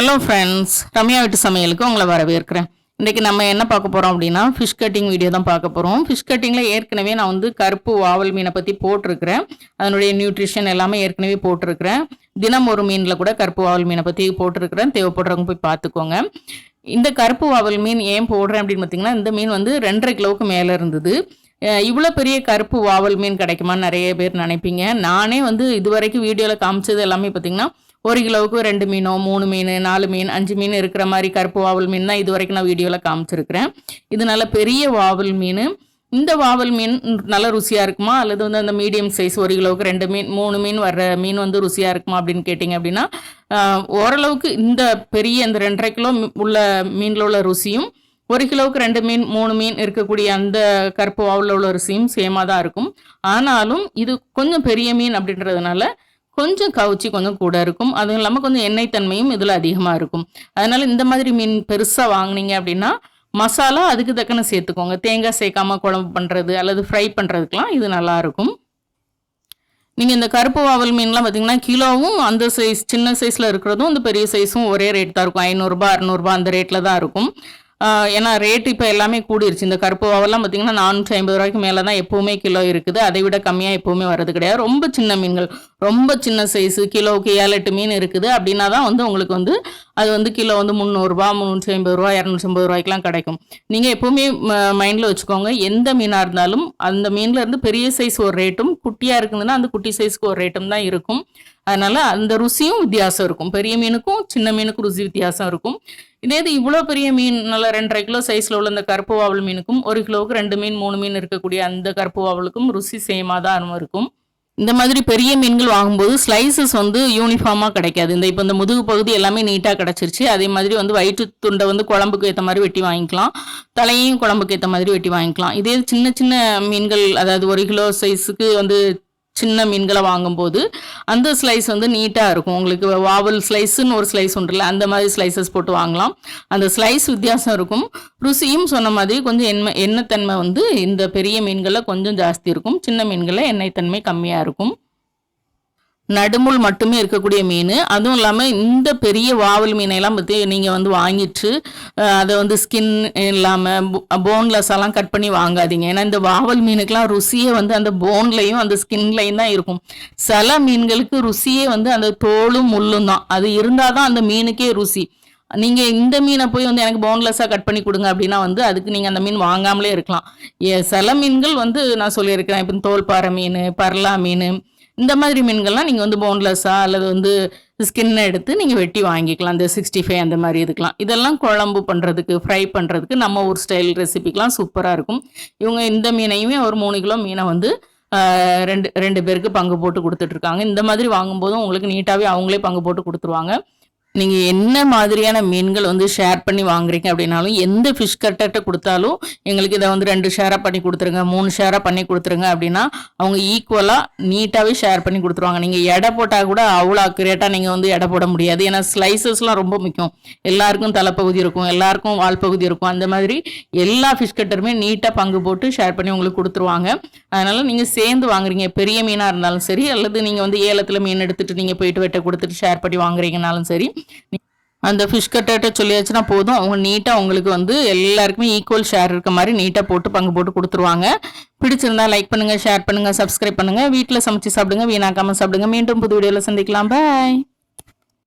Hello friends Ramya வீட்டு சமையலுக்கு உங்களை வரவேற்கிறேன். இன்றைக்கி நம்ம என்ன பார்க்க போகிறோம் அப்படின்னா ஃபிஷ் கட்டிங் வீடியோ தான் பார்க்க போகிறோம் ஃபிஷ் கட்டிங்கில் ஏற்கனவே நான் வந்து கருப்பு வாவல் மீனை பற்றி போட்டிருக்கிறேன். அதனுடைய நியூட்ரிஷன் எல்லாமே ஏற்கனவே போட்டிருக்கிறேன். தினம் ஒரு மீனில் கூட கருப்பு வாவல் மீனை பற்றி போட்டிருக்கிறேன். தேவைப்படுறவங்க போய் பார்த்துக்கோங்க. இந்த கருப்பு வாவல் மீன் ஏன் போடுறேன் அப்படின்னு பார்த்தீங்கன்னா இந்த மீன் வந்து ரெண்டரை கிலோவுக்கு மேலே இருந்தது. இவ்வளோ பெரிய கருப்பு வாவல் மீன் கிடைக்குமான்னு நிறைய பேர் நினைப்பீங்க. நானே வந்து இது வரைக்கும் வீடியோவில் காமிச்சது எல்லாமே பார்த்தீங்கன்னா ஒரு கிலோவுக்கு ரெண்டு மீனோ மூணு மீன் நாலு மீன் அஞ்சு மீன் இருக்கிற மாதிரி கருப்பு வாவல் மீன் தான் இது வரைக்கும் நான் வீடியோவில் காமிச்சிருக்கிறேன். இது நல்ல பெரிய வாவல் மீன். இந்த வாவல் மீன் நல்ல ருசியாக இருக்குமா? அல்லது வந்து அந்த மீடியம் சைஸ் ஒரு கிலோவுக்கு ரெண்டு மீன் மூணு மீன் வர்ற மீன் வந்து ருசியாக இருக்குமா அப்படின்னு கேட்டிங்க அப்படின்னா ஓரளவுக்கு இந்த பெரிய இந்த ரெண்டரை கிலோ மீ- உள்ள மீனில் உள்ள ருசியும் ஒரு கிலோவுக்கு ரெண்டு மீன் மூணு மீன் இருக்கக்கூடிய அந்த கருப்பு வாவில் உள்ள ருசியும் சேமாக தான் இருக்கும். ஆனாலும் இது கொஞ்சம் பெரிய மீன் அப்படின்றதுனால கொஞ்சம் கவுச்சி கொஞ்சம் கூட இருக்கும். அதுவும் இல்லாமல் கொஞ்சம் எண்ணெய் தன்மையும் இதில் அதிகமாக இருக்கும். அதனால் இந்த மாதிரி மீன் பெருசாக வாங்குனீங்க அப்படின்னா மசாலா அதுக்கு தக்கன சேர்த்துக்கோங்க. தேங்காய் சேர்க்காம குழம்பு பண்ணுறது அல்லது ஃப்ரை பண்ணுறதுக்கெலாம் இது நல்லா இருக்கும். நீங்கள் இந்த கருப்பு வாவல் மீன்லாம் பார்த்தீங்கன்னா கிலோவும் அந்த சைஸ் சின்ன சைஸில் இருக்கிறதும் அந்த பெரிய சைஸும் ஒரே ரேட் தான் இருக்கும். ஐநூறுரூபா அறநூறுபா அந்த ரேட்டில் தான் இருக்கும். ஏன்னா ரேட் இப்போ எல்லாமே கூடிருச்சு. இந்த கருப்பு வாவெல்லாம் பார்த்தீங்கன்னா நானூற்றி ஐம்பது ரூபாய்க்கு மேலே தான் எப்போவுமே கிலோ இருக்குது. அதை விட கம்மியாக எப்போவுமே வர்றது கிடையாது. ரொம்ப சின்ன மீன்கள் ரொம்ப சின்ன சைஸு கிலோவுக்கு ஏழு எட்டு மீன் இருக்குது. அப்படின்னா தான் வந்து உங்களுக்கு வந்து அது வந்து கிலோ வந்து முந்நூறுரூவா முந்நூற்றி ஐம்பது ரூபா இரநூற்றி ஐம்பது ரூபாய்க்குலாம் கிடைக்கும். நீங்கள் எப்போவுமே மைண்டில் வச்சுக்கோங்க எந்த மீனாக இருந்தாலும் அந்த மீனில் இருந்து பெரிய சைஸ் ஒரு ரேட்டும் குட்டியாக இருக்குதுன்னா அந்த குட்டி சைஸ்க்கு ஒரு ரேட்டும் தான் இருக்கும். அதனால அந்த ருசியும் வித்தியாசம் இருக்கும். பெரிய மீனுக்கும் சின்ன மீனுக்கும் ருசி வித்தியாசம் இருக்கும். இதே இது இவ்வளோ பெரிய மீன் நல்ல ரெண்டரை கிலோ சைஸில் உள்ள இந்த கருப்பு வாவல் மீனுக்கும் ஒரு கிலோவுக்கு ரெண்டு மீன் மூணு மீன் இருக்கக்கூடிய அந்த கருப்பு வாவலுக்கும் ருசி சேமாக தான் இருக்கும். இந்த மாதிரி பெரிய மீன்கள் வாங்கும்போது ஸ்லைசஸ் வந்து யூனிஃபார்மாக கிடைக்காது. இந்த இப்போ இந்த முதுகு பகுதி எல்லாமே நீட்டாக கிடச்சிருச்சு. அதே மாதிரி வந்து வயிற்று துண்டை வந்து குழம்புக்கு ஏற்ற மாதிரி வெட்டி வாங்கிக்கலாம். தலையையும் குழம்புக்கு ஏற்ற மாதிரி வெட்டி வாங்கிக்கலாம். இதே சின்ன சின்ன மீன்கள் அதாவது ஒரு கிலோ சைஸுக்கு வந்து சின்ன மீன்களை வாங்கும்போது அந்த ஸ்லைஸ் வந்து நீட்டாக இருக்கும். உங்களுக்கு வாவல் ஸ்லைஸுன்னு ஒரு ஸ்லைஸ் உண்டுல்ல அந்த மாதிரி ஸ்லைசஸ் போட்டு வாங்கலாம். அந்த ஸ்லைஸ் வித்தியாசம் இருக்கும். ருசியும் சொன்ன மாதிரி கொஞ்சம் எண்ணெய் எண்ணெய்த்தன்மை வந்து இந்த பெரிய மீன்களில் கொஞ்சம் ஜாஸ்தி இருக்கும். சின்ன மீன்களில் எண்ணெய்த்தன்மை கம்மியாக இருக்கும். நடுமுள் மட்டுமே இருக்கக்கூடிய மீன். அதுவும் இல்லாமல் இந்த பெரிய வாவல் மீனையெல்லாம் பற்றி நீங்கள் வந்து வாங்கிட்டு அதை வந்து ஸ்கின் இல்லாமல் போன்லெஸ் எல்லாம் கட் பண்ணி வாங்காதீங்க. ஏன்னா இந்த வாவல் மீனுக்கெல்லாம் ருசியே வந்து அந்த போன்லையும் அந்த ஸ்கின்லையும் தான் இருக்கும். சில மீன்களுக்கு ருசியே வந்து அந்த தோலும் முள்ளும் தான். அது இருந்தால் தான் அந்த மீனுக்கே ருசி. நீங்கள் இந்த மீனை போய் வந்து எனக்கு போன்லெஸ்ஸாக கட் பண்ணி கொடுங்க அப்படின்னா வந்து அதுக்கு நீங்கள் அந்த மீன் வாங்காமலே இருக்கலாம். ஏ சில மீன்கள் வந்து நான் சொல்லியிருக்கிறேன். இப்போ தோல்பாறை மீன் பர்லா மீன் இந்த மாதிரி மீன்கள்லாம் நீங்கள் வந்து போன்லெஸ்ஸாக அல்லது வந்து ஸ்கின்னை எடுத்து நீங்கள் வெட்டி வாங்கிக்கலாம். இந்த சிக்ஸ்டி ஃபைவ் அந்த மாதிரி இதுக்கெலாம் இதெல்லாம் குழம்பு பண்ணுறதுக்கு ஃப்ரை பண்ணுறதுக்கு நம்ம ஊர் ஸ்டைல் ரெசிபிக்கெலாம் சூப்பராக இருக்கும். இவங்க இந்த மீனையுமே ஒரு மூணு கிலோ மீனை வந்து ரெண்டு ரெண்டு பேருக்கு பங்கு போட்டு கொடுத்துட்ருக்காங்க இந்த மாதிரி வாங்கும்போதும் உங்களுக்கு நீட்டாகவே அவங்களே பங்கு போட்டு கொடுத்துருவாங்க. நீங்கள் என்ன மாதிரியான மீன்கள் வந்து ஷேர் பண்ணி வாங்குறீங்க அப்படின்னாலும் எந்த ஃபிஷ் கட்டர்கிட்ட கொடுத்தாலும் எங்களுக்கு இதை வந்து ரெண்டு ஷேராக பண்ணி கொடுத்துருங்க மூணு ஷேராக பண்ணி கொடுத்துருங்க அப்படின்னா அவங்க ஈக்குவலாக நீட்டாகவே ஷேர் பண்ணி கொடுத்துருவாங்க. நீங்கள் எடை போட்டால் கூட அவ்வளோ அக்குரேட்டாக நீங்கள் வந்து எடை போட முடியாது. ஏன்னா ஸ்லைசஸ்லாம் ரொம்ப முக்கியம். எல்லாருக்கும் தலைப்பகுதி இருக்கும் எல்லாருக்கும் வால் பகுதி இருக்கும். அந்த மாதிரி எல்லா ஃபிஷ் கட்டருமே நீட்டாக பங்கு போட்டு ஷேர் பண்ணி உங்களுக்கு கொடுத்துருவாங்க. அதனால் நீங்கள் சேர்ந்து வாங்குறீங்க. பெரிய மீனாக இருந்தாலும் சரி அல்லது நீங்கள் வந்து ஏலத்தில் மீன் எடுத்துகிட்டு நீங்கள் போயிட்டு வெட்ட கொடுத்துட்டு ஷேர் பண்ணி வாங்குறீங்கனாலும் சரி அந்த ஃபிஷ் கட்டர்கிட்ட சொல்லியாச்சுன்னா போதும். அவங்க நீட்டாக உங்களுக்கு வந்து எல்லாருக்குமே ஈக்குவல் ஷேர் இருக்க மாதிரி நீட்டாக போட்டு பங்கு போட்டு கொடுத்துருவாங்க. பிடிச்சிருந்தா லைக் பண்ணுங்கள் ஷேர் பண்ணுங்கள் சப்ஸ்கிரைப் பண்ணுங்கள் வீட்டில் சமைச்சு சாப்பிடுங்க வீணாக்காமல் சாப்பிடுங்க. மீண்டும் புது வீடியோவில் சந்திக்கலாம். பாய்